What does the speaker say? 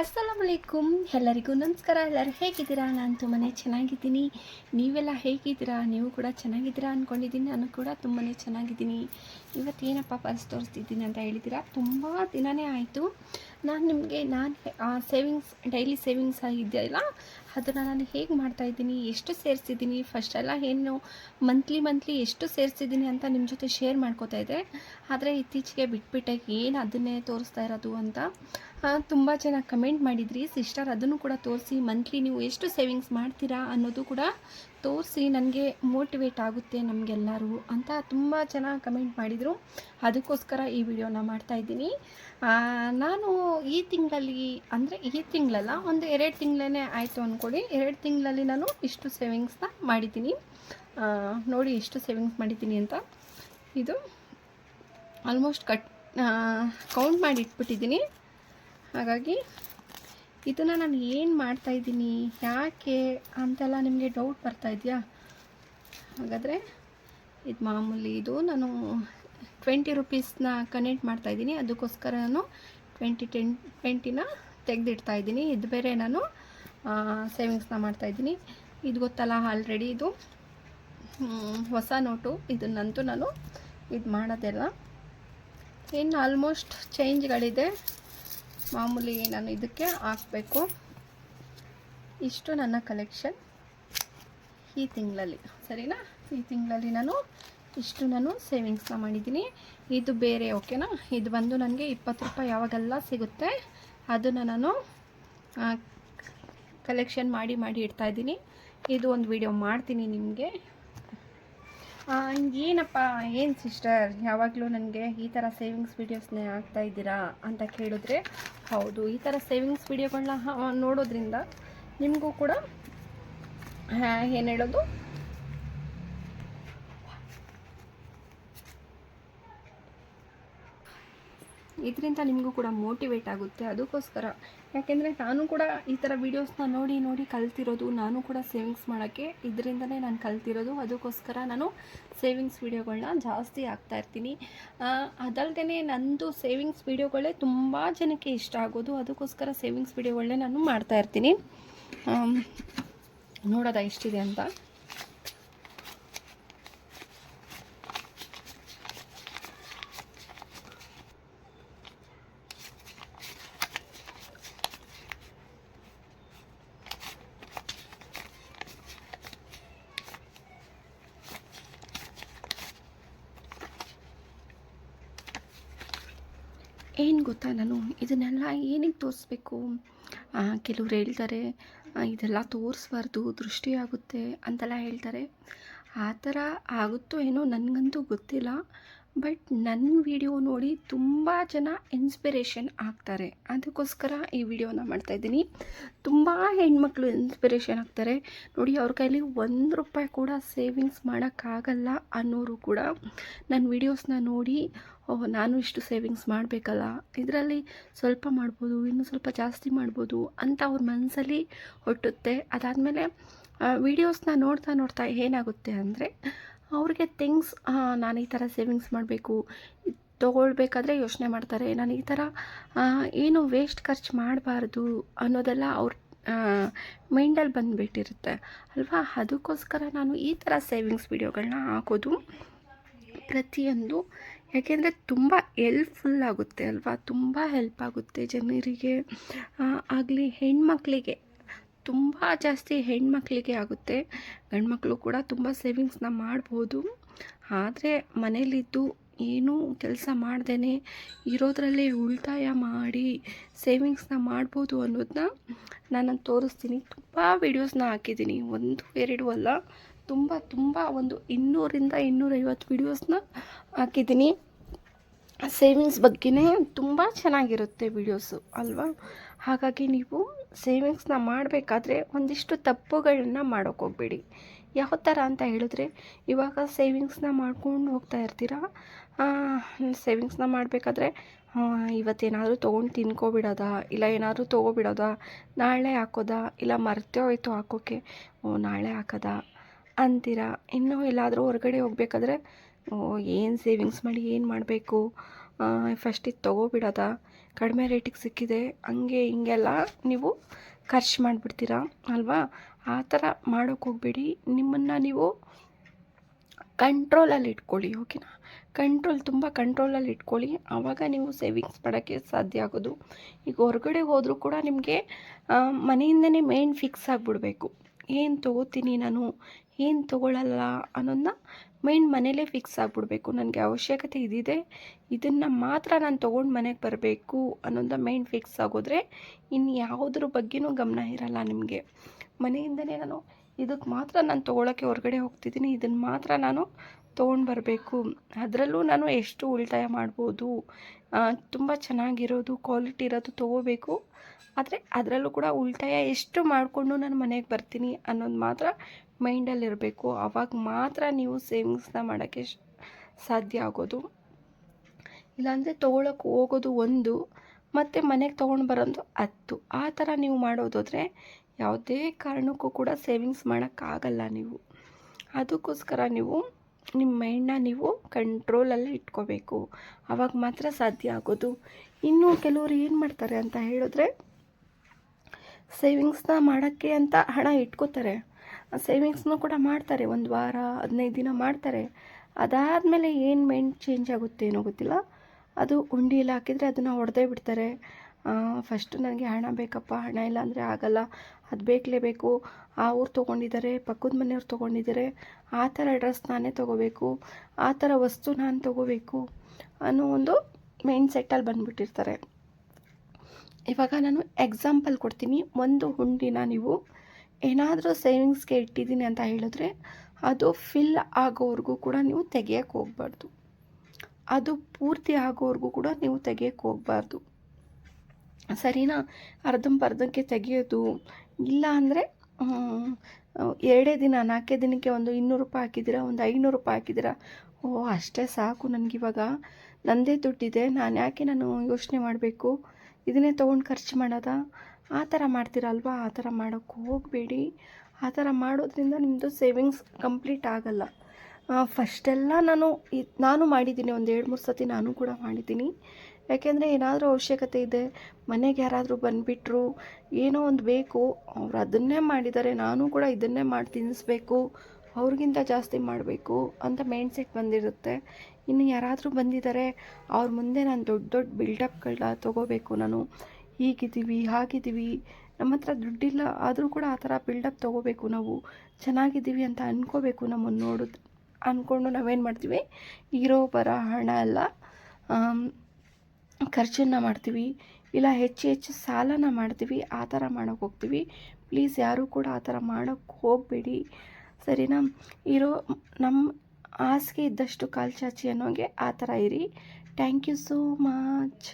ಅಸ್ಸಲಾಮ್ ಅಲೈಕುಮ್ ಎಲ್ಲರಿಗೂ ನಮಸ್ಕಾರ. ಎಲ್ಲರೂ ಹೇಗಿದ್ದೀರಾ? ನಾನು ತುಂಬಾ ಚೆನ್ನಾಗಿದ್ದೀನಿ. ನೀವೆಲ್ಲ ಹೇಗಿದ್ದೀರಾ? ನೀವು ಕೂಡ ಚೆನ್ನಾಗಿದ್ದೀರಾ ಅಂದ್ಕೊಂಡಿದ್ದೀನಿ ನಾನು ಕೂಡ ತುಂಬಾ ಚೆನ್ನಾಗಿದ್ದೀನಿ. ಇವತ್ತು ಏನಪ್ಪಾ ಪರ್ಸ್ ತೋರಿಸ್ತಿದ್ದೀನಿ ಅಂತ ಹೇಳಿದ್ದೀರಾ? ತುಂಬ ದಿನವೇ ಆಯಿತು. ನಾನು ನಿಮಗೆ ನಾನು ಸೇವಿಂಗ್ಸ್ ಡೈಲಿ ಸೇವಿಂಗ್ಸ್ ಆಗಿದೆಯಲ್ಲ ಅದನ್ನು ನಾನು ಹೇಗೆ ಮಾಡ್ತಾಯಿದ್ದೀನಿ ಎಷ್ಟು ಸೇರಿಸಿದ್ದೀನಿ? ಫಸ್ಟೆಲ್ಲ ಏನು ಮಂತ್ಲಿ ಮಂತ್ಲಿ ಎಷ್ಟು ಸೇರಿಸಿದ್ದೀನಿ ಅಂತ ನಿಮ್ಮ ಜೊತೆ ಶೇರ್ ಮಾಡ್ಕೋತಾ ಇದ್ದೆ. ಆದರೆ ಇತ್ತೀಚೆಗೆ ಬಿಟ್ಬಿಟ್ಟೆ, ಏನು ಅದನ್ನೇ ತೋರಿಸ್ತಾ ಇರೋದು ಅಂತ. ತುಂಬ ಚೆನ್ನಾಗಿ ಕಮೆಂಟ್ ಮಾಡಿದ್ರಿ. ಸಿಸ್ಟರ್ ಅದನ್ನು ಕೂಡ ತೋರಿಸಿ ಮಂತ್ಲಿ ನೀವು ಎಷ್ಟು ಸೇವಿಂಗ್ಸ್ ಮಾಡ್ತೀರಾ ಅನ್ನೋದು ಕೂಡ ತೋರಿಸಿ ನನಗೆ ಮೋಟಿವೇಟ್ ಆಗುತ್ತೆ ನಮಗೆಲ್ಲರೂ ಅಂತ ತುಂಬ ಚೆನ್ನಾಗಿ ಕಮೆಂಟ್ ಮಾಡಿದರು. ಅದಕ್ಕೋಸ್ಕರ ಈ ವಿಡಿಯೋನ ಮಾಡ್ತಾಯಿದ್ದೀನಿ ನಾನು ಈ ತಿಂಗಳಲ್ಲಿ, ಅಂದರೆ ಈ ತಿಂಗಳಲ್ಲ, ಒಂದು ಎರಡು ತಿಂಗಳೇ ಆಯಿತು ಅಂದ್ಕೊಳ್ಳಿ ಎರಡು ತಿಂಗಳಲ್ಲಿ ನಾನು ಇಷ್ಟು ಸೇವಿಂಗ್ಸ್ನ ಮಾಡಿದ್ದೀನಿ. ನೋಡಿ ಇಷ್ಟು ಸೇವಿಂಗ್ಸ್ ಮಾಡಿದ್ದೀನಿ ಅಂತ. ಇದು ಆಲ್ಮೋಸ್ಟ್ ಕಟ್ ಕೌಂಟ್ ಮಾಡಿ ಇಟ್ಬಿಟ್ಟಿದ್ದೀನಿ. ಹಾಗಾಗಿ ಇದನ್ನು ನಾನು ಏನು ಮಾಡ್ತಾಯಿದ್ದೀನಿ ಯಾಕೆ ಅಂತೆಲ್ಲ ನಿಮಗೆ ಡೌಟ್ ಬರ್ತಾ ಇದೆಯಾ? ಹಾಗಾದರೆ ಇದು ಮಾಮೂಲಿ ಇದು ನಾನು ಟ್ವೆಂಟಿ ರುಪೀಸ್ನ ಕನೆಕ್ಟ್ ಮಾಡ್ತಾಯಿದ್ದೀನಿ ಅದಕ್ಕೋಸ್ಕರ ನಾನು ಟ್ವೆಂಟಿ ಟೆನ್ ಟ್ವೆಂಟಿನ ತೆಗೆದಿಡ್ತಾ ಇದ್ದೀನಿ. ಇದು ಬೇರೆ ನಾನು ಸೇವಿಂಗ್ಸ್ನ ಮಾಡ್ತಾಯಿದ್ದೀನಿ ಇದು ಗೊತ್ತಲ್ಲ ಆಲ್ರೆಡಿ ಇದು. ಹೊಸ ನೋಟು ಇದನ್ನಂತೂ ನಾನು ಇದು ಮಾಡೋದೆಲ್ಲ ಇನ್ನು ಆಲ್ಮೋಸ್ಟ್ ಚೇಂಜ್ಗಳಿದೆ ಮಾಮೂಲಿ ನಾನು ಇದಕ್ಕೆ ಹಾಕಬೇಕು. ಇಷ್ಟು ನನ್ನ ಕಲೆಕ್ಷನ್ ಈ ತಿಂಗಳಲ್ಲಿ, ಸರಿನಾ? ಈ ತಿಂಗಳಲ್ಲಿ ನಾನು ಇಷ್ಟು ನಾನು ಸೇವಿಂಗ್ಸ್ನ ಮಾಡಿದ್ದೀನಿ. ಇದು ಬೇರೆ ಓಕೆನಾ ಇದು ಬಂದು ನನಗೆ ಇಪ್ಪತ್ತು ರೂಪಾಯಿ ಯಾವಾಗೆಲ್ಲ ಸಿಗುತ್ತೆ, ಅದನ್ನು ನಾನು ಕಲೆಕ್ಷನ್ ಮಾಡಿ ಮಾಡಿ ಇಡ್ತಾ ಇದ್ದೀನಿ. ಇದು ಒಂದು ವಿಡಿಯೋ ಮಾಡ್ತೀನಿ ನಿಮಗೆ. ಏನಪ್ಪ ಏನು ಸಿಸ್ಟರ್ ಯಾವಾಗಲೂ ನನಗೆ ಈ ಥರ ಸೇವಿಂಗ್ಸ್ ವೀಡಿಯೋಸ್ನೇ ಹಾಕ್ತಾ ಇದ್ದೀರಾ ಅಂತ ಕೇಳಿದ್ರೆ ಹೌದು, ಈ ಥರ ಸೇವಿಂಗ್ಸ್ ವಿಡಿಯೋಗಳನ್ನ ನೋಡೋದ್ರಿಂದ ನಿಮಗೂ ಕೂಡ ಏನು ಹೇಳೋದು? ಇದರಿಂದ ನಿಮಗೂ ಕೂಡ ಮೋಟಿವೇಟ್ ಆಗುತ್ತೆ. ಅದಕ್ಕೋಸ್ಕರ ಯಾಕೆಂದರೆ ನಾನು ಕೂಡ ಈ ಥರ ವೀಡಿಯೋಸ್ನ ನೋಡಿ ನೋಡಿ ಕಲ್ತಿರೋದು, ನಾನು ಕೂಡ ಸೇವಿಂಗ್ಸ್ ಮಾಡೋಕ್ಕೆ ಇದರಿಂದನೇ ನಾನು ಕಲ್ತಿರೋದು. ಅದಕ್ಕೋಸ್ಕರ ನಾನು ಸೇವಿಂಗ್ಸ್ ವೀಡಿಯೋಗಳನ್ನ ಜಾಸ್ತಿ ಹಾಕ್ತಾ ಇರ್ತೀನಿ. ಅದಲ್ಲದೆ ನಂದು ಸೇವಿಂಗ್ಸ್ ವೀಡಿಯೋಗಳೇ ತುಂಬ ಜನಕ್ಕೆ ಇಷ್ಟ ಆಗೋದು. ಅದಕ್ಕೋಸ್ಕರ ಸೇವಿಂಗ್ಸ್ ವೀಡಿಯೋಗಳನ್ನೇ ನಾನು ಮಾಡ್ತಾ ಇರ್ತೀನಿ. ನೋಡೋದ ಎಷ್ಟಿದೆ ಅಂತ? ಏನು ಗೊತ್ತಾ ನಾನು? ಇದನ್ನೆಲ್ಲ ಏನಕ್ಕೆ ತೋರಿಸ್ಬೇಕು? ಕೆಲವ್ರು ಹೇಳ್ತಾರೆ ಇದೆಲ್ಲ ತೋರಿಸ್ಬಾರ್ದು, ದೃಷ್ಟಿ ಆಗುತ್ತೆ ಅಂತೆಲ್ಲ ಹೇಳ್ತಾರೆ. ಆ ಥರ ಆಗುತ್ತೋ ಏನೋ ನನಗಂತೂ ಗೊತ್ತಿಲ್ಲ. ಬಟ್ ನನ್ನ ವಿಡಿಯೋ ನೋಡಿ ತುಂಬ ಜನ ಇನ್ಸ್ಪಿರೇಷನ್ ಆಗ್ತಾರೆ. ಅದಕ್ಕೋಸ್ಕರ ಈ ವಿಡಿಯೋನ ಮಾಡ್ತಾಯಿದ್ದೀನಿ ತುಂಬ ಹೆಣ್ಮಕ್ಳು ಇನ್ಸ್ಪಿರೇಷನ್ ಆಗ್ತಾರೆ. ನೋಡಿ, ಅವ್ರ ಕೈಲಿ ಒಂದು ರೂಪಾಯಿ ಕೂಡ ಸೇವಿಂಗ್ಸ್ ಮಾಡೋಕ್ಕಾಗಲ್ಲ ಅನ್ನೋರು ಕೂಡ ನನ್ನ ವಿಡಿಯೋಸ್ನ ನೋಡಿ ಓಹ್ ನಾನು ಇಷ್ಟು ಸೇವಿಂಗ್ಸ್ ಮಾಡಬೇಕಲ್ಲ. ಇದರಲ್ಲಿ ಸ್ವಲ್ಪ ಮಾಡ್ಬೋದು, ಇನ್ನೂ ಸ್ವಲ್ಪ ಜಾಸ್ತಿ ಮಾಡ್ಬೋದು ಅಂತ ಅವ್ರ ಮನಸ್ಸಲ್ಲಿ ಹೊಟ್ಟುತ್ತೆ ಅದಾದಮೇಲೆ ವೀಡಿಯೋಸ್ನ ನೋಡ್ತಾ ನೋಡ್ತಾ ಏನಾಗುತ್ತೆ ಅಂದರೆ, ಅವ್ರಿಗೆ ಥಿಂಗ್ಸ್ ನಾನು ಈ ಥರ ಸೇವಿಂಗ್ಸ್ ಮಾಡಬೇಕು, ತೊಗೊಳ್ಬೇಕಾದ್ರೆ ಯೋಚನೆ ಮಾಡ್ತಾರೆ. ನಾನು ಈ ಥರ ಏನು ವೇಸ್ಟ್ ಖರ್ಚು ಮಾಡಬಾರ್ದು ಅನ್ನೋದೆಲ್ಲ ಅವ್ರ ಮೈಂಡಲ್ಲಿ ಬಂದುಬಿಟ್ಟಿರುತ್ತೆ. ಅಲ್ವಾ? ಅದಕ್ಕೋಸ್ಕರ ನಾನು ಈ ಥರ ಸೇವಿಂಗ್ಸ್ ವೀಡಿಯೋಗಳನ್ನ ಹಾಕೋದು ಪ್ರತಿಯೊಂದು. ಯಾಕೆಂದರೆ ತುಂಬ ಹೆಲ್ಪ್ಫುಲ್ ಆಗುತ್ತೆ ಅಲ್ವಾ? ತುಂಬ ಹೆಲ್ಪ್ ಆಗುತ್ತೆ ಜನರಿಗೆ. ಆಗಲಿ, ಹೆಣ್ಮಕ್ಳಿಗೆ. ತುಂಬ ಜಾಸ್ತಿ ಹೆಣ್ಮಕ್ಳಿಗೆ ಆಗುತ್ತೆ. ಗಂಡ್ಮಕ್ಳು ಕೂಡ ತುಂಬ ಸೇವಿಂಗ್ಸ್ನ ಮಾಡ್ಬೋದು. ಆದರೆ ಮನೇಲಿದ್ದು ಏನೂ ಕೆಲಸ ಮಾಡ್ದೇ ಇರೋದರಲ್ಲೇ ಉಳಿತಾಯ ಮಾಡಿ ಸೇವಿಂಗ್ಸ್ನ ಮಾಡ್ಬೋದು ಅನ್ನೋದನ್ನ ನಾನು ತೋರಿಸ್ತೀನಿ. ತುಂಬ ವೀಡಿಯೋಸ್ನ ಹಾಕಿದ್ದೀನಿ. ಒಂದು, ಎರಡು ಅಲ್ಲ, ತುಂಬ ತುಂಬ ಒಂದು ಇನ್ನೂರಿಂದ ಇನ್ನೂರೈವತ್ತು ವೀಡಿಯೋಸ್ನ ಹಾಕಿದ್ದೀನಿ. ಸೇವಿಂಗ್ಸ್ ಬಗ್ಗೆನೇ ತುಂಬ ಚೆನ್ನಾಗಿರುತ್ತೆ ವೀಡಿಯೋಸು ಅಲ್ವಾ? ಹಾಗಾಗಿ ನೀವು ಸೇವಿಂಗ್ಸ್ನ ಮಾಡಬೇಕಾದ್ರೆ ಒಂದಿಷ್ಟು ತಪ್ಪುಗಳನ್ನ ಮಾಡೋಕ್ಕೋಗ್ಬೇಡಿ ಯಾವ ಥರ ಅಂತ ಹೇಳಿದ್ರೆ, ಇವಾಗ ಸೇವಿಂಗ್ಸ್ನ ಮಾಡ್ಕೊಂಡು ಹೋಗ್ತಾ ಇರ್ತೀರಾ? ಸೇವಿಂಗ್ಸ್ನ ಮಾಡಬೇಕಾದ್ರೆ ಇವತ್ತೇನಾದರೂ ತೊಗೊಂಡು ತಿನ್ಕೊಬಿಡೋದಾ? ಇಲ್ಲ ಏನಾದರೂ ತೊಗೊಬಿಡೋದಾ? ನಾಳೆ ಹಾಕೋದಾ? ಇಲ್ಲ ಮರ್ತೇ ಹೋಯ್ತು ಹಾಕೋಕ್ಕೆ ಓ, ನಾಳೆ ಹಾಕೋದಾ? ಅಂತೀರಾ? ಇನ್ನೂ ಎಲ್ಲಾದರೂ ಹೊರಗಡೆ ಹೋಗ್ಬೇಕಾದ್ರೆ ಏನು ಸೇವಿಂಗ್ಸ್ ಮಾಡಿ ಏನು ಮಾಡಬೇಕು? ಫಸ್ಟ್ ಇದು ತೊಗೊಬಿಡೋದಾ ಕಡಿಮೆ ರೇಟಿಗೆ ಸಿಕ್ಕಿದೆ. ಹಂಗೆ ಹಿಂಗೆಲ್ಲ ನೀವು ಖರ್ಚು ಮಾಡಿಬಿಡ್ತೀರಾ, ಅಲ್ವಾ? ಆ ಥರ ಮಾಡೋಕ್ಕೆ ಹೋಗಬೇಡಿ. ನಿಮ್ಮನ್ನು ನೀವು ಕಂಟ್ರೋಲಲ್ಲಿ ಇಟ್ಕೊಳ್ಳಿ ಓಕೆನಾ ಕಂಟ್ರೋಲ್ ತುಂಬ ಕಂಟ್ರೋಲಲ್ಲಿ ಇಟ್ಕೊಳ್ಳಿ. ಆವಾಗ ನೀವು ಸೇವಿಂಗ್ಸ್ ಮಾಡೋಕ್ಕೆ ಸಾಧ್ಯ ಆಗೋದು. ಈಗ ಹೊರಗಡೆ ಹೋದರೂ ಕೂಡ ನಿಮಗೆ ಮನೆಯಿಂದನೇ ಮೇನ್ ಫಿಕ್ಸ್ ಆಗಿಬಿಡ್ಬೇಕು. ಏನು ತೊಗೋತೀನಿ ನಾನು, ಏನು ತೊಗೊಳ್ಳಲ್ಲ ಅನ್ನೋದನ್ನ ಮೈಂಡ್ ಮನೇಲೇ ಫಿಕ್ಸ್ ಆಗಿಬಿಡ್ಬೇಕು. ನನಗೆ ಅವಶ್ಯಕತೆ ಇದಿದೆ. ಇದನ್ನು ಮಾತ್ರ ನಾನು ತೊಗೊಂಡು ಮನೆಗೆ ಬರಬೇಕು ಅನ್ನೋದ ಮೈಂಡ್ ಫಿಕ್ಸ್ ಆಗೋದ್ರೆ ಇನ್ನು ಯಾವುದ್ರ ಬಗ್ಗೆನೂ ಗಮನ ಇರಲ್ಲ ನಿಮಗೆ. ಮನೆಯಿಂದನೇ ನಾನು ಇದಕ್ಕೆ ಮಾತ್ರ ನಾನು ತೊಗೊಳಕ್ಕೆ ಹೊರಗಡೆ ಹೋಗ್ತಿದ್ದೀನಿ. ಇದನ್ನು ಮಾತ್ರ ನಾನು ತೊಗೊಂಡು ಬರಬೇಕು. ಅದರಲ್ಲೂ ನಾನು ಎಷ್ಟು ಉಳಿತಾಯ ಮಾಡ್ಬೋದು ತುಂಬ ಚೆನ್ನಾಗಿರೋದು ಕ್ವಾಲಿಟಿ ಇರೋದು ತೊಗೋಬೇಕು. ಆದರೆ ಅದರಲ್ಲೂ ಕೂಡ ಉಳಿತಾಯ ಎಷ್ಟು ಮಾಡಿಕೊಂಡು ನಾನು ಮನೆಗೆ ಬರ್ತೀನಿ ಅನ್ನೋದು ಮಾತ್ರ ಮೈಂಡಲ್ಲಿರಬೇಕು ಆವಾಗ ಮಾತ್ರ ನೀವು ಸೇವಿಂಗ್ಸ್ನ ಮಾಡೋಕ್ಕೆ ಸಾಧ್ಯ ಆಗೋದು. ಇಲ್ಲಾಂದರೆ ತೊಗೊಳಕ್ಕೆ ಹೋಗೋದು ಒಂದು, ಮತ್ತು ಮನೆಗೆ ತೊಗೊಂಡು ಬರೋದು ಹತ್ತು. ಆ ಥರ ನೀವು ಮಾಡೋದಾದರೆ ಯಾವುದೇ ಕಾರಣಕ್ಕೂ ಕೂಡ ಸೇವಿಂಗ್ಸ್ ಮಾಡೋಕ್ಕಾಗಲ್ಲ ನೀವು. ಅದಕ್ಕೋಸ್ಕರ ನೀವು ನಿಮ್ಮ ಮೈಂಡನ್ನ ನೀವು ಕಂಟ್ರೋಲಲ್ಲಿ ಇಟ್ಕೋಬೇಕು. ಆವಾಗ ಮಾತ್ರ ಸಾಧ್ಯ ಆಗೋದು. ಇನ್ನೂ ಕೆಲವರು ಏನು ಮಾಡ್ತಾರೆ ಅಂತ ಹೇಳಿದ್ರೆ ಸೇವಿಂಗ್ಸ್ನ ಮಾಡೋಕ್ಕೆ ಅಂತ ಹಣ ಇಟ್ಕೋತಾರೆ. ಸೇವಿಂಗ್ಸ್ನೂ ಕೂಡ ಮಾಡ್ತಾರೆ, ಒಂದು ವಾರ, ಹದಿನೈದು ದಿನ ಮಾಡ್ತಾರೆ. ಅದಾದಮೇಲೆ ಏನು ಮೈಂಡ್ ಚೇಂಜ್ ಆಗುತ್ತೆ ಏನೋ ಗೊತ್ತಿಲ್ಲ. ಅದು ಉಂಡಿಯಲ್ಲಿ ಹಾಕಿದರೆ ಅದನ್ನು ಹೊಡೆದೇ ಬಿಡ್ತಾರೆ. ಫಸ್ಟು ನನಗೆ ಹಣ ಬೇಕಪ್ಪ, ಹಣ ಇಲ್ಲ ಅಂದರೆ ಆಗಲ್ಲ. ಅದು ಬೇಕಲೇಬೇಕು ಆ ಊರು ತೊಗೊಂಡಿದ್ದಾರೆ ಪಕ್ಕದ ಮನೆಯವ್ರು ತೊಗೊಂಡಿದ್ದಾರೆ ಆ ಥರ ಡ್ರೆಸ್ ನಾನೇ ತೊಗೋಬೇಕು, ಆ ಥರ ವಸ್ತು ನಾನು ತೊಗೋಬೇಕು ಅನ್ನೋ ಒಂದು ಮೈಂಡ್ ಸೆಟ್ಟಲ್ಲಿ ಬಂದುಬಿಟ್ಟಿರ್ತಾರೆ. ಇವಾಗ ನಾನು ಎಕ್ಸಾಂಪಲ್ ಕೊಡ್ತೀನಿ. ಒಂದು ಹುಂಡಿನ ನೀವು ಏನಾದರೂ ಸೇವಿಂಗ್ಸ್ಗೆ ಇಟ್ಟಿದ್ದೀನಿ ಅಂತ ಹೇಳಿದ್ರೆ ಅದು ಫಿಲ್ ಆಗೋವರೆಗೂ ಕೂಡ ನೀವು ತೆಗೆಯೋಕೆ ಹೋಗ್ಬಾರ್ದು. ಅದು ಪೂರ್ತಿ ಆಗೋವರೆಗೂ ಕೂಡ ನೀವು ತೆಗೆಯೋಕೆ ಹೋಗಬಾರ್ದು. ಸರಿನಾ? ಅರ್ಧಂಬರ್ಧಕ್ಕೆ ತೆಗೆಯೋದು. ಇಲ್ಲ ಅಂದರೆ ಎರಡೇ ದಿನ, ನಾಲ್ಕೇ ದಿನಕ್ಕೆ ಒಂದು ಇನ್ನೂರು ರೂಪಾಯಿ ಹಾಕಿದ್ದೀರಾ? ಒಂದು ಐನೂರು ರೂಪಾಯಿ ಹಾಕಿದ್ದೀರಾ? ಓ, ಅಷ್ಟೇ ಸಾಕು ನನಗಿವಾಗ ನನ್ನದೇ ದುಡ್ಡಿದೆ, ನಾನು ಯಾಕೆ ನಾನು ಯೋಚನೆ ಮಾಡಬೇಕು? ಇದನ್ನೇ ತೊಗೊಂಡು ಖರ್ಚು ಮಾಡೋದಾ? ಆ ಥರ ಮಾಡ್ತೀರಲ್ವಾ? ಆ ಥರ ಮಾಡೋಕ್ಕೆ ಹೋಗಬೇಡಿ. ಆ ಥರ ಮಾಡೋದ್ರಿಂದ ನಿಮ್ಮದು ಸೇವಿಂಗ್ಸ್ ಕಂಪ್ಲೀಟ್ ಆಗಲ್ಲ. ಫಸ್ಟೆಲ್ಲ ನಾನು ನಾನು ಮಾಡಿದ್ದೀನಿ, ಒಂದು ಎರಡು ಮೂರು ಸತಿ ನಾನು ಕೂಡ ಮಾಡಿದ್ದೀನಿ. ಯಾಕೆಂದರೆ ಏನಾದರೂ ಅವಶ್ಯಕತೆ ಇದೆ, ಮನೆಗೆ ಯಾರಾದರೂ ಬಂದುಬಿಟ್ರು, ಏನೋ ಒಂದು ಬೇಕು, ಅವ್ರು ಅದನ್ನೇ ಮಾಡಿದ್ದಾರೆ ನಾನು ಕೂಡ ಇದನ್ನೇ ಮಾಡಿ ತಿನ್ನಿಸ್ಬೇಕು ಅವ್ರಿಗಿಂತ ಜಾಸ್ತಿ ಮಾಡಬೇಕು ಅಂತ ಮೈಂಡ್ ಸೆಟ್ ಬಂದಿರುತ್ತೆ. ಇನ್ನು ಯಾರಾದರೂ ಬಂದಿದ್ದಾರೆ ಅವ್ರ ಮುಂದೆ ನಾನು ದೊಡ್ಡ ದೊಡ್ಡ ಬಿಲ್ಡಪ್ಗಳನ್ನ ತೊಗೋಬೇಕು ನಾನು. ಹೀಗಿದ್ದೀವಿ ಹಾಗಿದ್ದೀವಿ ನಮ್ಮ ಹತ್ರ ದುಡ್ಡಿಲ್ಲ, ಆದರೂ ಕೂಡ ಆ ಥರ ಬಿಲ್ಡಪ್ ತೊಗೋಬೇಕು ನಾವು. ಚೆನ್ನಾಗಿದ್ದೀವಿ ಅಂತ ಅಂದ್ಕೋಬೇಕು ನಮ್ಮನ್ನು ನೋಡೋದು ಅಂದ್ಕೊಂಡು ನಾವೇನು ಮಾಡ್ತೀವಿ? ಇರೋ ಬರೋ ಹಣ ಎಲ್ಲ ಖರ್ಚನ್ನು ಮಾಡ್ತೀವಿ, ಇಲ್ಲ ಹೆಚ್ಚು ಹೆಚ್ಚು ಸಾಲನ ಮಾಡ್ತೀವಿ, ಆ ಥರ ಮಾಡೋಕ್ಕೆ ಹೋಗ್ತೀವಿ. ಪ್ಲೀಸ್ ಯಾರೂ ಕೂಡ ಆ ಥರ ಮಾಡೋಕ್ಕೆ ಹೋಗಬೇಡಿ. ಸರಿನಾ? ಇರೋ ನಮ್ಮ ಹಾಸಿಗೆ ಇದ್ದಷ್ಟು ಕಾಲು ಚಾಚಿ ಅನ್ನೋಂಗೆ ಆ ಥರ ಇರಿ. Thank you so much